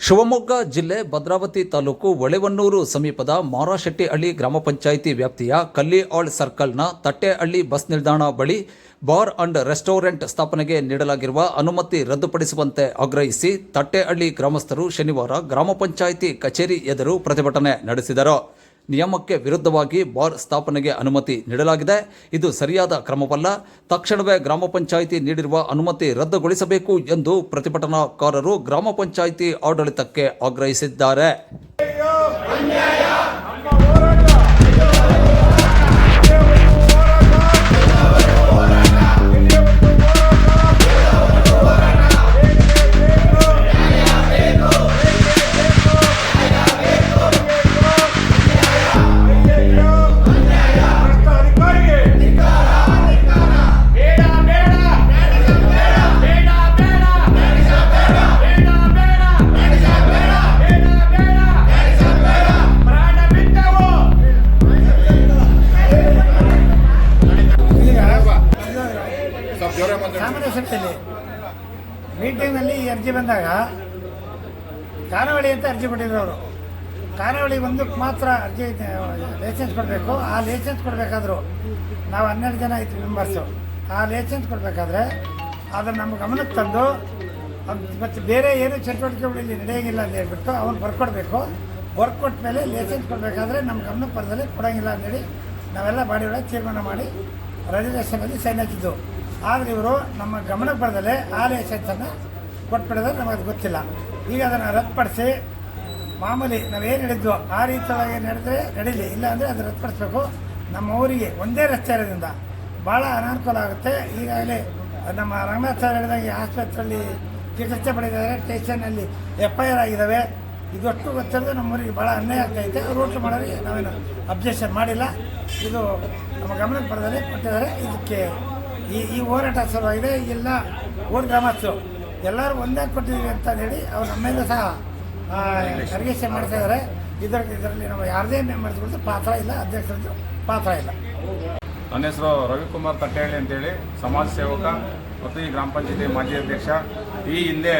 ಶಿವಮೊಗ್ಗ ಜಿಲ್ಲೆ ಭದ್ರಾವತಿ ತಾಲೂಕು ಒಳೆವನ್ನೂರು ಸಮೀಪದ ಮಾರಾಶೆಟ್ಟಿಹಳ್ಳಿ ಗ್ರಾಮ ಪಂಚಾಯಿತಿ ವ್ಯಾಪ್ತಿಯ ಕಲ್ಲಿಆಳ್ ಸರ್ಕಲ್ನ ತಟ್ಟೆಹಳ್ಳಿ ಬಸ್ ನಿಲ್ದಾಣ ಬಳಿ ಬಾರ್ ಅಂಡ್ ರೆಸ್ಟೋರೆಂಟ್ ಸ್ಥಾಪನೆಗೆ ನೀಡಲಾಗಿರುವ ಅನುಮತಿ ರದ್ದುಪಡಿಸುವಂತೆ ಆಗ್ರಹಿಸಿ ತಟ್ಟೆಹಳ್ಳಿ ಗ್ರಾಮಸ್ಥರು ಶನಿವಾರ ಗ್ರಾಮ ಪಂಚಾಯಿತಿ ಕಚೇರಿ ಎದುರು ಪ್ರತಿಭಟನೆ ನಡೆಸಿದರು. ನಿಯಮಕ್ಕೆ ವಿರುದ್ಧವಾಗಿ ಬಾರ್ ಸ್ಥಾಪನೆಗೆ ಅನುಮತಿ ನೀಡಲಾಗಿದೆ. ಇದು ಸರಿಯಾದ ಕ್ರಮವಲ್ಲ. ತಕ್ಷಣವೇ ಗ್ರಾಮ ಪಂಚಾಯಿತಿ ನೀಡಿರುವ ಅನುಮತಿ ರದ್ದುಗೊಳಿಸಬೇಕು ಎಂದು ಪ್ರತಿಭಟನಾಕಾರರು ಗ್ರಾಮ ಪಂಚಾಯಿತಿ ಆಡಳಿತಕ್ಕೆ ಆಗ್ರಹಿಸಿದ್ದಾರೆ. ಮೀಟಿಂಗ್ನಲ್ಲಿ ಈ ಅರ್ಜಿ ಬಂದಾಗ ಖಾನಾವಳಿ ಅಂತ ಅರ್ಜಿ ಕೊಟ್ಟಿದ್ರು ಅವರು. ಖಾನಾವಳಿ ಒಂದಕ್ಕೆ ಮಾತ್ರ ಅರ್ಜಿ ಲೈಸೆನ್ಸ್ ಕೊಡಬೇಕು. ಆ ಲೈಸೆನ್ಸ್ ಕೊಡಬೇಕಾದ್ರು ನಾವು ಹನ್ನೆರಡು ಜನ ಇತ್ತು ಮೆಂಬರ್ಸು ಆ ಲೈಸೆನ್ಸ್ ಕೊಡಬೇಕಾದ್ರೆ ಅದನ್ನು ನಮ್ಮ ಗಮನಕ್ಕೆ ತಂದು ಮತ್ತು ಬೇರೆ ಏನು ಚಟುವಟಿಕೆಗಳು ಇಲ್ಲಿ ನಡೆಯೋಂಗಿಲ್ಲ ಅಂತ ಹೇಳ್ಬಿಟ್ಟು ಅವ್ನು ಬರ್ಕೊಡ್ಬೇಕು. ವರ್ಕ್ ಕೊಟ್ಟ ಮೇಲೆ ಲೈಸೆನ್ಸ್ ಕೊಡಬೇಕಾದ್ರೆ ನಮ್ಮ ಗಮನಕ್ಕೆ ಪರದಲ್ಲಿ ಕೊಡೋಂಗಿಲ್ಲ ಅಂತೇಳಿ ನಾವೆಲ್ಲ ಬಾಡಿ ಒಳಗೆ ತೀರ್ಮಾನ ಮಾಡಿ ರಿಸರ್ವೇಷನಲ್ಲಿ ಸೈನ್ ಹಾಕಿದ್ದು. ಆದರೆ ಇವರು ನಮ್ಮ ಗಮನಕ್ಕೆ ಬರದಲ್ಲೇ ಆ ಲೈಸೆನ್ಸನ್ನು ಕೊಟ್ಬಿಡೋದ್ರೆ ನಮಗೆ ಗೊತ್ತಿಲ್ಲ. ಈಗ ಅದನ್ನು ರದ್ದುಪಡಿಸಿ ಮಾಮೂಲಿ ಏನು ಹೇಳಿದ್ವು ಆ ರೀತಿಯಾಗಿ ನಡೆದ್ರೆ ನಡೀಲಿ ಇಲ್ಲ ಅಂದರೆ ಅದು ರದ್ದುಪಡಿಸ್ಬೇಕು. ನಮ್ಮ ಊರಿಗೆ ಒಂದೇ ರಸ್ತೆ ಇರೋದ್ರಿಂದ ಭಾಳ ಅನಾನುಕೂಲ ಆಗುತ್ತೆ. ಈಗಾಗಲೇ ನಮ್ಮ ರಂಗನಾಥ್ ಸರ್ ಆಸ್ಪತ್ರೆಯಲ್ಲಿ ಚಿಕಿತ್ಸೆ ಪಡೆದಿದ್ದಾರೆ. ಸ್ಟೇಷನ್ನಲ್ಲಿ ಎಫ್ ಐ ಆರ್ ಆಗಿದ್ದಾವೆ. ಇದೊಟ್ಟು ಗೊತ್ತಿರೋದು ನಮ್ಮ ಊರಿಗೆ ಭಾಳ ಅನ್ಯಾಯ ಆಗ್ತೈತೆ ರೂಟ್ ಮಾಡೋರಿಗೆ ನಾವೇನು ಅಬ್ಜೆಕ್ಷನ್ ಮಾಡಿಲ್ಲ. ಇದು ನಮ್ಮ ಗಮನಕ್ಕೆ ಬರದಲ್ಲಿ ಕೊಟ್ಟಿದ್ದಾರೆ. ಇದಕ್ಕೆ ಈ ಈ ಹೋರಾಟ ಶುರುವಾಗಿದೆ ಎಲ್ಲ ಓಟ್ ಗ್ರಾಮಸ್ಥರು ಎಲ್ಲರೂ ಒಂದೇ ಕೊಟ್ಟಿದ್ದೀವಿ ಅಂತ ಹೇಳಿ ಅವ್ರು ನಮ್ಮೆಲ್ಲ ಸಹ ಅರ್ಗೇಷನ್ ಮಾಡ್ತಾ ಇದ್ದಾರೆ. ಇದರ ಇದರಲ್ಲಿ ನಾವು ಯಾವುದೇ ಮೆಂಬರ್ಸ್ಗಳದ್ದು ಪಾತ್ರ ಇಲ್ಲ, ಅಧ್ಯಕ್ಷರದ್ದು ಪಾತ್ರ ಇಲ್ಲ. ನನ್ನ ಹೆಸರು ರವಿಕುಮಾರ್ ತಟ್ಟೆಹಳ್ಳಿ ಅಂತೇಳಿ, ಸಮಾಜ ಸೇವಕ ಮತ್ತು ಈ ಗ್ರಾಮ ಪಂಚಾಯತಿ ಮಾಜಿ ಅಧ್ಯಕ್ಷ. ಈ ಹಿಂದೆ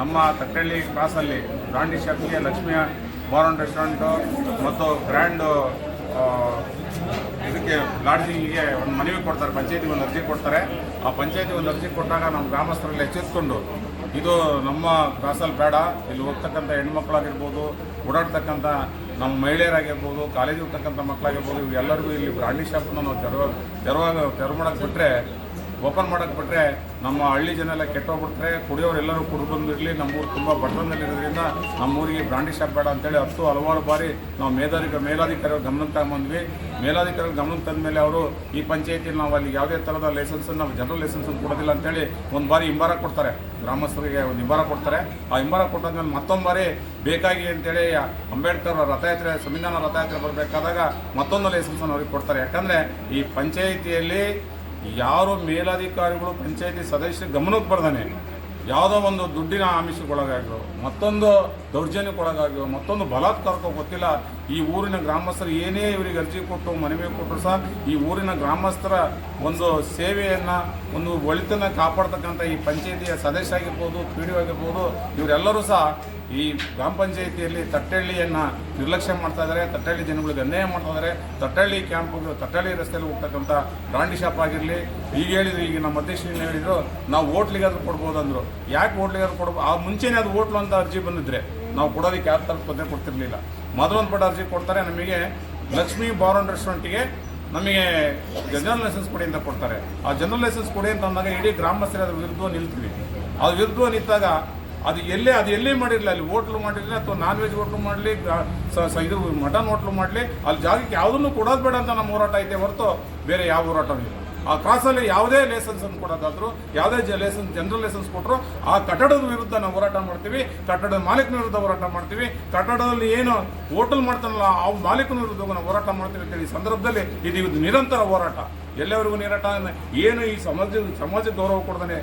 ನಮ್ಮ ತಟ್ಟೆಹಳ್ಳಿ ಕ್ರಾಸಲ್ಲಿ ಬ್ರಾಂಡಿ ಶಾಪ್ಗೆ ಲಕ್ಷ್ಮಿಯ ಬಾರ್ ಅಂಡ್ ರೆಸ್ಟೋರೆಂಟು ಮತ್ತು ಗ್ರ್ಯಾಂಡ್ ಇದಕ್ಕೆ ಲಾಡ್ಜಿಂಗಿಗೆ ಒಂದು ಮನವಿ ಕೊಡ್ತಾರೆ ಪಂಚಾಯತಿ ಒಂದು ಅರ್ಜಿ ಕೊಡ್ತಾರೆ. ಆ ಪಂಚಾಯತಿ ಒಂದು ಅರ್ಜಿ ಕೊಟ್ಟಾಗ ನಮ್ಮ ಗ್ರಾಮಸ್ಥರಲ್ಲಿ ಎಚ್ಚೆತ್ಕೊಂಡು, ಇದು ನಮ್ಮ ಕ್ರಾಸಲ್ಲಿ ಬೇಡ, ಇಲ್ಲಿ ಹೋಗ್ತಕ್ಕಂಥ ಹೆಣ್ಮಕ್ಳಾಗಿರ್ಬೋದು, ಓಡಾಡ್ತಕ್ಕಂಥ ನಮ್ಮ ಮಹಿಳೆಯರಾಗಿರ್ಬೋದು, ಕಾಲೇಜಿಗೆ ಹೋಗ್ತಕ್ಕಂಥ ಮಕ್ಕಳಾಗಿರ್ಬೋದು ಇವೆಲ್ಲರಿಗೂ ಇಲ್ಲಿ ಬ್ರಾಂಡಿ ಶಾಪನ್ನು ನಾವು ತೆರವ, ತೆರವಾಗ ತೆರವು ಮಾಡೋಕ್ಕೆ ಬಿಟ್ಟರೆ ಓಪನ್ ಮಾಡೋಕೆ ಬಿಟ್ಟರೆ ನಮ್ಮ ಹಳ್ಳಿ ಜನ ಎಲ್ಲ ಕೆಟ್ಟೋಗ್ಬಿಟ್ರೆ ಕುಡಿಯೋರೆಲ್ಲರೂ ಕುಡಿದು ಬಂದಿರಲಿ. ನಮ್ಮೂರು ತುಂಬ ಬಡತನದಲ್ಲಿರೋದ್ರಿಂದ ನಮ್ಮೂರಿಗೆ ಬ್ರಾಂಡಿ ಶಾಪ್ ಬೇಡ ಅಂತೇಳಿ ಹತ್ತು ಹಲವಾರು ಬಾರಿ ನಾವು ಮೇಧಾಧಿಕ ಮೇಲಾಧಿಕಾರಿಗಳು ಗಮನಕ್ಕೆ ತಗೊಂಬಂದ್ವಿ ಮೇಲಾಧಿಕಾರಿಗಳ ಗಮನಕ್ಕೆ ತಂದ ಮೇಲೆ ಅವರು ಈ ಪಂಚಾಯತಿ ನಾವು ಅಲ್ಲಿ ಯಾವುದೇ ಥರದ ಲೈಸೆನ್ಸನ್ನು ನಾವು ಜನರಲ್ ಲೈಸೆನ್ಸ್ ಕೊಡೋದಿಲ್ಲ ಅಂತೇಳಿ ಒಂದು ಬಾರಿ ಹಿಂಬಾರ ಕೊಡ್ತಾರೆ. ಗ್ರಾಮಸ್ಥರಿಗೆ ಒಂದು ಹಿಂಬಾರ ಕೊಡ್ತಾರೆ. ಆ ಹಿಂಬಾರ ಕೊಟ್ಟಾದ್ಮೇಲೆ ಮತ್ತೊಂದು ಬಾರಿ ಬೇಕಾಗಿ ಅಂತೇಳಿ ಅಂಬೇಡ್ಕರ್ ರಥಯಾತ್ರೆ, ಸಂವಿಧಾನ ರಥಯಾತ್ರೆ ಬರಬೇಕಾದಾಗ ಮತ್ತೊಂದು ಲೈಸೆನ್ಸನ್ನು ಅವ್ರಿಗೆ ಕೊಡ್ತಾರೆ. ಯಾಕಂದರೆ ಈ ಪಂಚಾಯಿತಿಯಲ್ಲಿ ಯಾರು ಮೇಲಾಧಿಕಾರಿಗಳು, ಪಂಚಾಯತಿ ಸದಸ್ಯರ ಗಮನಕ್ಕೆ ಬರ್ದಾನೆ. ಯಾವುದೋ ಒಂದು ದುಡ್ಡಿನ ಆಮಿಷಕ್ಕೊಳಗಾಗ್ಯೋ, ಮತ್ತೊಂದು ದೌರ್ಜನ್ಯಕ್ಕೊಳಗಾಗ್ಯೋ, ಮತ್ತೊಂದು ಬಲಾತ್ಕಾರಕ್ಕೋ ಗೊತ್ತಿಲ್ಲ. ಈ ಊರಿನ ಗ್ರಾಮಸ್ಥರು ಏನೇ ಇವರಿಗೆ ಅರ್ಜಿ ಕೊಟ್ಟು ಮನವಿ ಕೊಟ್ಟರು ಸಹ ಈ ಊರಿನ ಗ್ರಾಮಸ್ಥರ ಒಂದು ಸೇವೆಯನ್ನು, ಒಂದು ಒಳಿತನ್ನು ಕಾಪಾಡ್ತಕ್ಕಂಥ ಈ ಪಂಚಾಯಿತಿಯ ಸದಸ್ಯ ಆಗಿರ್ಬೋದು, ಪಿ ಡಿ ಆಗಿರ್ಬೋದು, ಇವರೆಲ್ಲರೂ ಸಹ ಈ ಗ್ರಾಮ ಪಂಚಾಯಿತಿಯಲ್ಲಿ ತಟ್ಟಹಳ್ಳಿಯನ್ನು ನಿರ್ಲಕ್ಷ್ಯ ಮಾಡ್ತಾ ಇದ್ದಾರೆ ತಟ್ಟಹಳ್ಳಿ ಜನಗಳಿಗೆ ಅನ್ಯಾಯ ಮಾಡ್ತಾ ಇದ್ದಾರೆ ತಟ್ಟಹಳ್ಳಿ ಕ್ಯಾಂಪ್ ತಟ್ಟಹಳ್ಳಿ ರಸ್ತೆಯಲ್ಲಿ ಹೋಗ್ತಕ್ಕಂಥ ಬ್ರಾಂಡಿ ಶಾಪ್ ಆಗಿರಲಿ, ಈಗ ಹೇಳಿದ್ರು, ಈಗ ನಮ್ಮ ಅಧ್ಯಕ್ಷರು ಹೇಳಿದ್ರು, ನಾವು ಹೋಟ್ಲಿಗಾದ್ರೂ ಕೊಡ್ಬೋದು ಅಂದರು ಯಾಕೆ ಹೋಟ್ಲಿಗಾದ್ರೂ ಕೊಡ್ಬೋದು ಆ ಮುಂಚೆನೇ ಅದು ಹೋಟ್ಲು ಅಂತ ಅರ್ಜಿ ಬಂದಿದ್ರೆ. ನಾವು ಕೊಡೋದಕ್ಕೆ ಯಾವ ಥರದ ತೊಂದರೆ ಕೊಡ್ತಿರಲಿಲ್ಲ. ಮೊದಲೊಂದು ಪಟ ಅರ್ಜಿ ಕೊಡ್ತಾರೆ, ನಮಗೆ ಲಕ್ಷ್ಮೀ ಬಾರ್ ಅಂಡ್ ರೆಸ್ಟೋರೆಂಟಿಗೆ ನಮಗೆ ಜನರಲ್ ಲೈಸೆನ್ಸ್ ಕೊಡಿ ಅಂತ ಕೊಡ್ತಾರೆ. ಆ ಜನರಲ್ ಲೈಸೆನ್ಸ್ ಕೊಡಿ ಅಂತ ಅಂದಾಗ ಇಡೀ ಗ್ರಾಮಸ್ಥರೇ ಅದ್ರ ವಿರುದ್ಧ ನಿಲ್ತೀವಿ. ಅದ್ರ ವಿರುದ್ಧ ನಿಂತಾಗ ಅದು ಎಲ್ಲೇ ಅದು ಎಲ್ಲೇ ಮಾಡಿರಲಿ, ಅಲ್ಲಿ ಹೋಟ್ಲು ಮಾಡಿರಲಿ ಅಥವಾ ನಾನ್ ವೆಜ್ ಹೋಟ್ಲು ಮಾಡಲಿ ಇದು ಮಟನ್ ಹೋಟ್ಲು ಮಾಡಲಿ, ಅಲ್ಲಿ ಜಾಗಕ್ಕೆ ಯಾವುದನ್ನು ಕೊಡೋದು ಬೇಡ ಅಂತ ನಮ್ಮ ಹೋರಾಟ ಐತೆ ಹೊರತು ಬೇರೆ ಯಾವ ಹೋರಾಟವೂ ಇಲ್ಲ. ಆ ಕಾಸಲ್ಲಿ ಯಾವುದೇ ಲೈಸೆನ್ಸ್ ಅನ್ನು ಕೊಡೋದಾದ್ರು, ಯಾವುದೇ ಲೇಸನ್ಸ್ ಜನರಲ್ ಲೈಸೆನ್ಸ್ ಕೊಟ್ಟರು ಆ ಕಟ್ಟಡದ ವಿರುದ್ಧ ನಾವು ಹೋರಾಟ ಮಾಡ್ತೀವಿ, ಕಟ್ಟಡದ ಮಾಲೀಕನ ವಿರುದ್ಧ ಹೋರಾಟ ಮಾಡ್ತೀವಿ, ಕಟ್ಟಡದಲ್ಲಿ ಏನು ಹೋಟೆಲ್ ಮಾಡ್ತಾನಲ್ಲ, ಆ ಮಾಲೀಕನ ವಿರುದ್ಧ ನಾವು ಹೋರಾಟ ಮಾಡ್ತೀವಿ ಅಂತೇಳಿ ಈ ಸಂದರ್ಭದಲ್ಲಿ ಇದು ನಿರಂತರ ಹೋರಾಟ. ಎಲ್ಲವರಿಗೂ ನಿರಾಟ ಏನು ಈ ಸಮಾಜ ಸಮಾಜಕ್ಕೆ ಗೌರವ ಕೊಡ್ದಾನೆ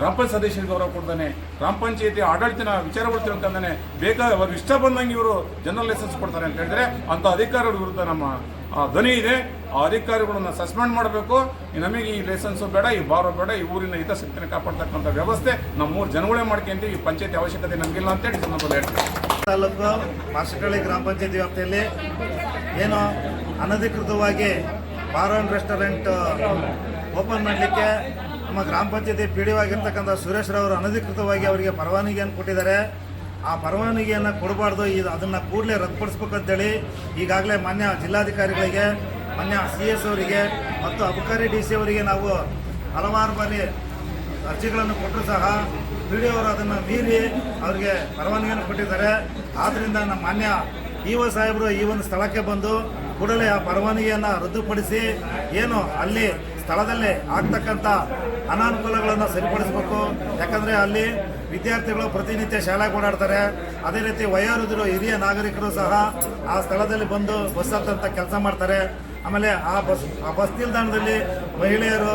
ಗ್ರಾಮ ಪಂಚಾಯತ್ ಸದಸ್ಯರಿಗೆ ಗೌರವ ಕೊಡ್ತಾನೆ. ಗ್ರಾಮ ಪಂಚಾಯತಿ ಆಡಳಿತನ ವಿಚಾರಗಳು ತಿಳ್ಕೊಂಡಾನೆ. ಬೇಕಾದ ಅವ್ರು ಇಷ್ಟ ಬಂದಂಗೆ ಇವರು ಜನರಲ್ ಲೈಸೆನ್ಸ್ ಕೊಡ್ತಾರೆ ಅಂತ ಹೇಳಿದ್ರೆ ಅಂಥ ಅಧಿಕಾರಿಗಳ ವಿರುದ್ಧ ನಮ್ಮ ಧ್ವನಿ ಇದೆ. ಆ ಅಧಿಕಾರಿಗಳನ್ನ ಸಸ್ಪೆಂಡ್ ಮಾಡಬೇಕು. ನಮಗೆ ಈ ಲೈಸೆನ್ಸು ಬೇಡ, ಈ ಬಾರೋ ಬೇಡ, ಈ ಊರಿನ ಹಿತಾಸಕ್ತಿನ ಕಾಪಾಡ್ತಕ್ಕಂಥ ವ್ಯವಸ್ಥೆ ನಮ್ಮ ನಮ್ಮೂರು ಜನಗಳೇ ಮಾಡ್ಕೊಂತೀವಿ ಈ ಪಂಚಾಯತಿ ಅವಶ್ಯಕತೆ ನಮಗಿಲ್ಲ ಅಂತೇಳಿ ಸಂದರ್ಭದಲ್ಲಿ ಹೇಳ್ತೀನಿ ತಾಲೂಕು ಮಾರ್ಷಕಳ್ಳಿ ಗ್ರಾಮ ಪಂಚಾಯತಿ ವ್ಯಾಪ್ತಿಯಲ್ಲಿ ಏನು ಅನಧಿಕೃತವಾಗಿ ಬಾರ್ ಅಂಡ್ ರೆಸ್ಟೋರೆಂಟ್ ಓಪನ್ ಮಾಡಲಿಕ್ಕೆ ನಮ್ಮ ಗ್ರಾಮ ಪಂಚಾಯತಿ ಪಿ ಡಿ ಆಗಿರ್ತಕ್ಕಂಥ ಸುರೇಶ್ ರವರು ಅನಧಿಕೃತವಾಗಿ ಅವರಿಗೆ ಪರವಾನಗಿಯನ್ನು ಕೊಟ್ಟಿದ್ದಾರೆ. ಆ ಪರವಾನಗಿಯನ್ನು ಕೊಡಬಾರ್ದು ಇದು ಅದನ್ನು ಕೂಡಲೇ ರದ್ದುಪಡಿಸ್ಬೇಕು ಅಂತೇಳಿ ಈಗಾಗಲೇ ಮಾನ್ಯ ಜಿಲ್ಲಾಧಿಕಾರಿಗಳಿಗೆ, ಮಾನ್ಯ ಸಿ ಎಸ್ ಅವರಿಗೆ ಮತ್ತು ಅಬಕಾರಿ ಡಿ ಸಿ ಅವರಿಗೆ ನಾವು ಹಲವಾರು ಬಾರಿ ಅರ್ಜಿಗಳನ್ನು ಕೊಟ್ಟರು ಸಹ ಪಿ ಡಿ ಅವರು ಅದನ್ನು ಮೀರಿ ಅವರಿಗೆ ಪರವಾನಗಿಯನ್ನು ಕೊಟ್ಟಿದ್ದಾರೆ. ಆದ್ದರಿಂದ ನಮ್ಮ ಮಾನ್ಯ ಇ ಒ ಸಾಹೇಬರು ಈ ಒಂದು ಸ್ಥಳಕ್ಕೆ ಬಂದು ಕೂಡಲೇ ಆ ಪರವಾನಗಿಯನ್ನು ರದ್ದುಪಡಿಸಿ ಏನು ಅಲ್ಲಿ ಸ್ಥಳದಲ್ಲಿ ಆಗ್ತಕ್ಕಂಥ ಅನಾನುಕೂಲಗಳನ್ನು ಸರಿಪಡಿಸಬೇಕು. ಯಾಕಂದರೆ ಅಲ್ಲಿ ವಿದ್ಯಾರ್ಥಿಗಳು ಪ್ರತಿನಿತ್ಯ ಶಾಲೆಗೆ ಓಡಾಡ್ತಾರೆ. ಅದೇ ರೀತಿ ವಯೋವೃದ್ಧರು ಹಿರಿಯ ನಾಗರಿಕರು ಸಹ ಆ ಸ್ಥಳದಲ್ಲಿ ಬಂದು ಬಸ್ ಹತ್ತಂತ ಕೆಲಸ ಮಾಡ್ತಾರೆ. ಆಮೇಲೆ ಆ ಬಸ್ ಆ ಬಸ್ ನಿಲ್ದಾಣದಲ್ಲಿ ಮಹಿಳೆಯರು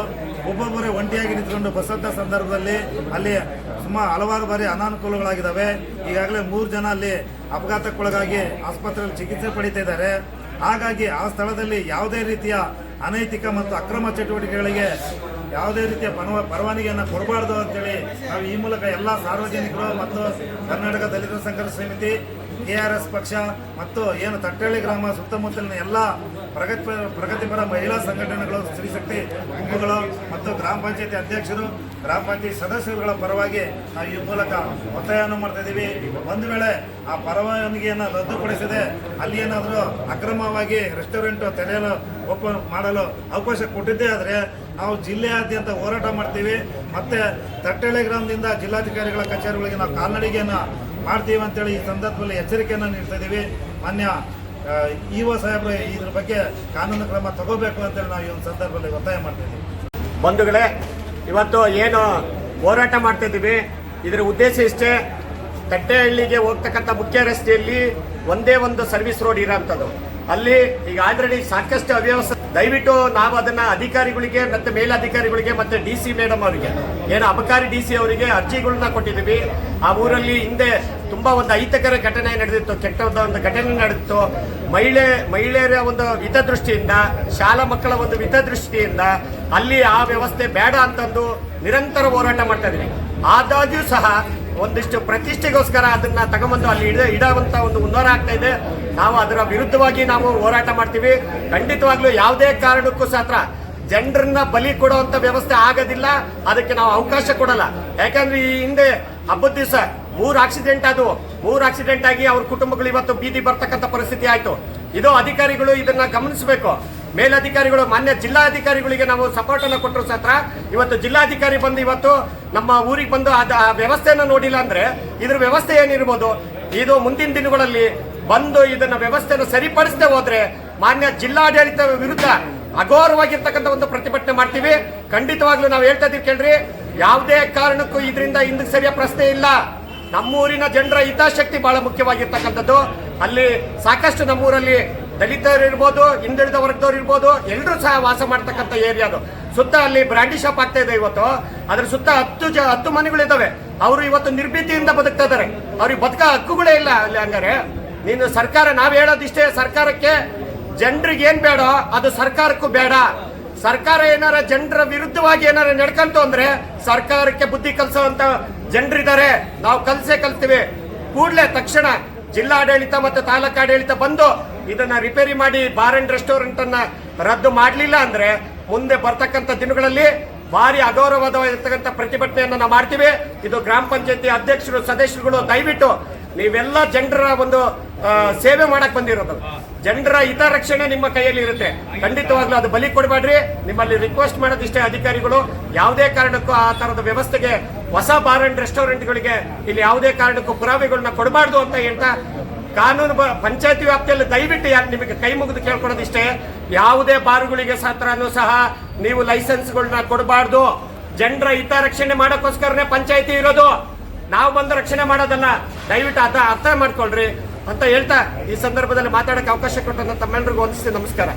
ಒಬ್ಬೊಬ್ಬರೇ ಒಂಟಿಯಾಗಿ ನಿಂತ್ಕೊಂಡು ಬಸ್ ಹತ್ತ ಸಂದರ್ಭದಲ್ಲಿ ಅಲ್ಲಿ ಸುಮಾರು ಹಲವಾರು ಬಾರಿ ಅನಾನುಕೂಲಗಳಾಗಿದ್ದಾವೆ ಈಗಾಗಲೇ ಮೂರು ಜನ ಅಲ್ಲಿ ಅಪಘಾತಕ್ಕೊಳಗಾಗಿ ಆಸ್ಪತ್ರೆಯಲ್ಲಿ ಚಿಕಿತ್ಸೆ ಪಡಿತಾ ಇದ್ದಾರೆ. ಹಾಗಾಗಿ ಆ ಸ್ಥಳದಲ್ಲಿ ಯಾವುದೇ ರೀತಿಯ ಅನೈತಿಕ ಮತ್ತು ಅಕ್ರಮ ಚಟುವಟಿಕೆಗಳಿಗೆ ಯಾವುದೇ ರೀತಿಯ ಪರವ, ಪರವಾನಗಿಯನ್ನು ಕೊಡಬಾರ್ದು ಅಂತೇಳಿ ನಾವು ಈ ಮೂಲಕ ಎಲ್ಲ ಸಾರ್ವಜನಿಕರು ಮತ್ತು ಕರ್ನಾಟಕ ದಲಿತ ಸಂಘರ್ಷ ಸಮಿತಿ, ಕೆ ಆರ್ ಎಸ್ ಪಕ್ಷ ಮತ್ತು ಏನು ತಟ್ಟಳ್ಳಿ ಗ್ರಾಮ ಸುತ್ತಮುತ್ತಲಿನ ಎಲ್ಲ ಪ್ರಗತಿ ಪ್ರಗತಿಪರ ಮಹಿಳಾ ಸಂಘಟನೆಗಳು ಸ್ತ್ರೀಶಕ್ತಿ ಗುಂಪುಗಳು ಮತ್ತು ಗ್ರಾಮ ಪಂಚಾಯತಿ ಅಧ್ಯಕ್ಷರು, ಗ್ರಾಮ ಪಂಚಾಯತಿ ಸದಸ್ಯರುಗಳ ಪರವಾಗಿ ನಾವು ಈ ಮೂಲಕ ಒತ್ತಾಯವನ್ನು ಮಾಡ್ತಾ ಇದ್ದೀವಿ. ಒಂದು ವೇಳೆ ಆ ಪರವಾನಗಿಯನ್ನು ರದ್ದುಪಡಿಸದೆ ಅಲ್ಲಿ ಏನಾದರೂ ಅಕ್ರಮವಾಗಿ ರೆಸ್ಟೋರೆಂಟ್ ತೆರೆಯಲು ಓಪನ್ ಮಾಡಲು ಅವಕಾಶ ಕೊಟ್ಟಿದ್ದೇ ಆದರೆ ನಾವು ಜಿಲ್ಲೆಯಾದ್ಯಂತ ಹೋರಾಟ ಮಾಡ್ತೀವಿ. ಮತ್ತು ತಟ್ಟೆಳೆ ಗ್ರಾಮದಿಂದ ಜಿಲ್ಲಾಧಿಕಾರಿಗಳ ಕಚೇರಿಗಳಿಗೆ ನಾವು ಕಾಲ್ನಡಿಗೆಯನ್ನು ಮಾಡ್ತೀವಿ ಅಂತೇಳಿ ಈ ಸಂದರ್ಭದಲ್ಲಿ ಎಚ್ಚರಿಕೆಯನ್ನು ನೀಡ್ತಾ ಇದ್ದೀವಿ ಮಾನ್ಯ ಇ ಒ ಸಾಹೇಬರು, ಇದ್ರ ಬಗ್ಗೆ ಕಾನೂನು ಕ್ರಮ ತಗೋಬೇಕು ಅಂತೇಳಿ ನಾವು ಈ ಒಂದು ಸಂದರ್ಭದಲ್ಲಿ ಒತ್ತಾಯ ಮಾಡ್ತೀವಿ ಬಂಧುಗಳೇ, ಇವತ್ತು ಏನು ಹೋರಾಟ ಮಾಡ್ತಿದ್ದೀವಿ ಇದರ ಉದ್ದೇಶ ಇಷ್ಟೇ, ತಟ್ಟೆಹಳ್ಳಿಗೆ ಹೋಗ್ತಕ್ಕಂಥ ಮುಖ್ಯ ರಸ್ತೆಯಲ್ಲಿ ಒಂದೇ ಒಂದು ಸರ್ವಿಸ್ ರೋಡ್ ಇರೋಂಥದ್ದು. ಅಲ್ಲಿ ಈಗ ಆಲ್ರೆಡಿ ಸಾಕಷ್ಟು ಅವ್ಯವಸ್ಥೆ. ದಯವಿಟ್ಟು ನಾವು ಅದನ್ನ ಅಧಿಕಾರಿಗಳಿಗೆ ಮತ್ತೆ ಮೇಲಧಿಕಾರಿಗಳಿಗೆ ಮತ್ತೆ ಡಿ ಸಿ ಮೇಡಮ್ ಅವರಿಗೆ, ಏನು ಅಬಕಾರಿ ಡಿ ಸಿ ಅವರಿಗೆ ಅರ್ಜಿಗಳನ್ನ ಕೊಟ್ಟಿದ್ದೀವಿ. ಆ ಊರಲ್ಲಿ ಹಿಂದೆ ತುಂಬಾ ಒಂದು ಅಹಿತಕರ ಘಟನೆ ನಡೆದಿತ್ತು, ಕೆಟ್ಟದ ಒಂದು ಘಟನೆ ನಡೆದಿತ್ತು. ಮಹಿಳೆ, ಮಹಿಳೆಯರ ಒಂದು ಹಿತದೃಷ್ಟಿಯಿಂದ, ಶಾಲಾ ಮಕ್ಕಳ ಒಂದು ಹಿತದೃಷ್ಟಿಯಿಂದ ಅಲ್ಲಿ ಆ ವ್ಯವಸ್ಥೆ ಬೇಡ ಅಂತಂದು ನಿರಂತರ ಹೋರಾಟ ಮಾಡ್ತಾ ಇದ್ದೀನಿ ಆದಾಗ್ಯೂ ಸಹ ಒಂದಿಷ್ಟು ಪ್ರತಿಷ್ಠೆಗೋಸ್ಕರ ಅದನ್ನ ತಗೊಂಬಂದು ಅಲ್ಲಿ ಇಡ ಇಡುವಂತ ಒಂದು ಹುನ್ನಾರ ಆಗ್ತಾ ಇದೆ. ನಾವು ಅದರ ವಿರುದ್ಧವಾಗಿ ನಾವು ಹೋರಾಟ ಮಾಡ್ತೀವಿ. ಖಂಡಿತವಾಗ್ಲೂ ಯಾವುದೇ ಕಾರಣಕ್ಕೂ ಸಹ ಜನರನ್ನ ಬಲಿ ಕೊಡುವಂತ ವ್ಯವಸ್ಥೆ ಆಗೋದಿಲ್ಲ. ಅದಕ್ಕೆ ನಾವು ಅವಕಾಶ ಕೊಡಲ್ಲ. ಯಾಕಂದ್ರೆ ಈ ಹಿಂದೆ ಹಬ್ಬದ ದಿವಸ ಮೂರು ಆಕ್ಸಿಡೆಂಟ್ ಆದವು ಮೂರು ಆಕ್ಸಿಡೆಂಟ್ ಆಗಿ ಅವ್ರ ಕುಟುಂಬಗಳು ಇವತ್ತು ಬೀದಿ ಬರ್ತಕ್ಕಂಥ ಪರಿಸ್ಥಿತಿ ಆಯ್ತು. ಇದು ಅಧಿಕಾರಿಗಳು ಇದನ್ನ ಗಮನಿಸಬೇಕು. ಮೇಲಧಿಕಾರಿಗಳು, ಮಾನ್ಯ ಜಿಲ್ಲಾಧಿಕಾರಿಗಳಿಗೆ ನಾವು ಸಪೋರ್ಟ್ ಅನ್ನು ಕೊಟ್ಟರು ಸತ್ರ. ಇವತ್ತು ಜಿಲ್ಲಾಧಿಕಾರಿ ಬಂದು ಇವತ್ತು ನಮ್ಮ ಊರಿಗೆ ಬಂದು ಅದ, ಆ ವ್ಯವಸ್ಥೆಯನ್ನು ನೋಡಿಲ್ಲ ಅಂದ್ರೆ ಇದ್ರ ವ್ಯವಸ್ಥೆ ಏನಿರ್ಬೋದು? ಇದು ಮುಂದಿನ ದಿನಗಳಲ್ಲಿ ಬಂದು ಇದನ್ನ ವ್ಯವಸ್ಥೆಯನ್ನು ಸರಿಪಡಿಸದೆ ಹೋದ್ರೆ ಮಾನ್ಯ ಜಿಲ್ಲಾಡಳಿತ ವಿರುದ್ಧ ಅಘೋರವಾಗಿರ್ತಕ್ಕಂಥ ಒಂದು ಪ್ರತಿಭಟನೆ ಮಾಡ್ತೀವಿ. ಖಂಡಿತವಾಗ್ಲೂ ನಾವು ಹೇಳ್ತಾ ಇದೀವಿ ಕೇಳ್ರಿ, ಯಾವುದೇ ಕಾರಣಕ್ಕೂ ಇದರಿಂದ ಹಿಂದಕ್ಕೆ ಸರಿಯ ಪ್ರಶ್ನೆ ಇಲ್ಲ. ನಮ್ಮೂರಿನ ಜನರ ಹಿತಾಸಕ್ತಿ ಬಹಳ ಮುಖ್ಯವಾಗಿರ್ತಕ್ಕಂಥದ್ದು. ಅಲ್ಲಿ ಸಾಕಷ್ಟು ನಮ್ಮೂರಲ್ಲಿ ದಲಿತರು ಇರ್ಬೋದು, ಹಿಂದುಳಿದ ವರ್ಗದವ್ರು ಇರ್ಬೋದು ಎಲ್ಲರೂ ಸಹ ವಾಸ ಮಾಡ್ತಕ್ಕಂಥ ಏರಿಯಾ ಅದು. ಸುತ್ತ ಅಲ್ಲಿ ಬ್ರಾಂಡಿ ಶಾಪ್ ಆಗ್ತಾ ಇದೆ ಇವತ್ತು. ಅದ್ರ ಸುತ್ತ ಹತ್ತು ಜ, ಹತ್ತು ಮನೆಗಳಿದ್ದಾವೆ ಅವರು ಇವತ್ತು ನಿರ್ಭೀತಿಯಿಂದ ಬದುಕ್ತಾ ಇದಾರೆ. ಅವ್ರಿಗೆ ಬದುಕ ಹಕ್ಕುಗಳೇ ಇಲ್ಲ ಅಲ್ಲಿ ಹಂಗಾರೆ. ನೀನು ಸರ್ಕಾರ, ನಾವ್ ಹೇಳೋದಿಷ್ಟೇ ಸರ್ಕಾರಕ್ಕೆ ಜನರಿಗೆ ಏನ್ ಬೇಡ, ಅದು ಸರ್ಕಾರಕ್ಕೂ ಬೇಡ. ಸರ್ಕಾರ ಏನಾರ ಜನರ ವಿರುದ್ಧವಾಗಿ ಏನಾರ ನಡ್ಕಂತು ಅಂದ್ರೆ ಸರ್ಕಾರಕ್ಕೆ ಬುದ್ಧಿ ಕಲಿಸುವಂತ ಜನರಿದ್ದಾರೆ ನಾವು ಕಲ್ಸೇ ಕಲ್ತೀವಿ. ಕೂಡಲೇ ತಕ್ಷಣ ಜಿಲ್ಲಾಡಳಿತ ಮತ್ತು ತಾಲೂಕಾಡಳಿತ ಬಂದು ಇದನ್ನ ರಿಪೇರಿ ಮಾಡಿ ಬಾರ್ ಅಂಡ್ ರೆಸ್ಟೋರೆಂಟ್ ಅನ್ನ ರದ್ದು ಮಾಡಲಿಲ್ಲ ಅಂದ್ರೆ ಮುಂದೆ ಬರ್ತಕ್ಕಂಥ ದಿನಗಳಲ್ಲಿ ಭಾರಿ ಅಗೌರವವಾಗಿರ್ತಕ್ಕಂಥ ಪ್ರತಿಭಟನೆಯನ್ನು ನಾವು ಮಾಡ್ತೀವಿ. ಇದು ಗ್ರಾಮ ಪಂಚಾಯತಿ ಅಧ್ಯಕ್ಷರು, ಸದಸ್ಯರುಗಳು ದಯವಿಟ್ಟು ನೀವೆಲ್ಲ ಜನರ ಒಂದು ಸೇವೆ ಮಾಡಕ್ ಬಂದಿರೋದು. ಜನರ ಹಿತರಕ್ಷಣೆ ನಿಮ್ಮ ಕೈಯಲ್ಲಿ ಇರುತ್ತೆ. ಖಂಡಿತವಾಗ್ಲೂ ಅದು ಬಲಿ ಕೊಡಬೇಡ್ರಿ. ನಿಮ್ಮಲ್ಲಿ ರಿಕ್ವೆಸ್ಟ್ ಮಾಡೋದಿಷ್ಟೇ ಅಧಿಕಾರಿಗಳು. ಯಾವುದೇ ಕಾರಣಕ್ಕೂ ಆ ತರದ ವ್ಯವಸ್ಥೆಗೆ ಹೊಸ ಬಾರ್ ಅಂಡ್ ರೆಸ್ಟೋರೆಂಟ್ಗಳಿಗೆ ಇಲ್ಲಿ ಯಾವುದೇ ಕಾರಣಕ್ಕೂ ಪುರಾವೆಗಳನ್ನ ಕೊಡಬಾರ್ದು ಅಂತ ಹೇಳ್ತಾ ಕಾನೂನು ಪಂಚಾಯತಿ ವ್ಯಾಪ್ತಿಯಲ್ಲಿ ದಯವಿಟ್ಟು ಯಾಕೆ ನಿಮಗೆ ಕೈ ಮುಗಿದು ಕೇಳ್ಕೊಳೋದಿಷ್ಟೇ ಯಾವುದೇ ಬಾರುಗಳಿಗೆ ಸಾತ್ರನೂ ಸಹ ನೀವು ಲೈಸೆನ್ಸ್ಗಳನ್ನ ಕೊಡಬಾರ್ದು. ಜನರ ಹಿತ ರಕ್ಷಣೆ ಮಾಡೋಕ್ಕೋಸ್ಕರನೇ ಪಂಚಾಯತಿ ಇರೋದು. ನಾವು ಬಂದು ರಕ್ಷಣೆ ಮಾಡೋದನ್ನ ದಯವಿಟ್ಟು ಅರ್ಥ ಅರ್ಥ ಮಾಡ್ಕೊಳ್ರಿ ಅಂತ ಹೇಳ್ತಾ ಈ ಸಂದರ್ಭದಲ್ಲಿ ಮಾತಾಡಕ್ಕೆ ಅವಕಾಶ ಕೊಟ್ಟಂತ ತಮ್ಮೆಲ್ಲರಿಗೂ ವಂದಿಸ್ತೀನಿ ನಮಸ್ಕಾರ.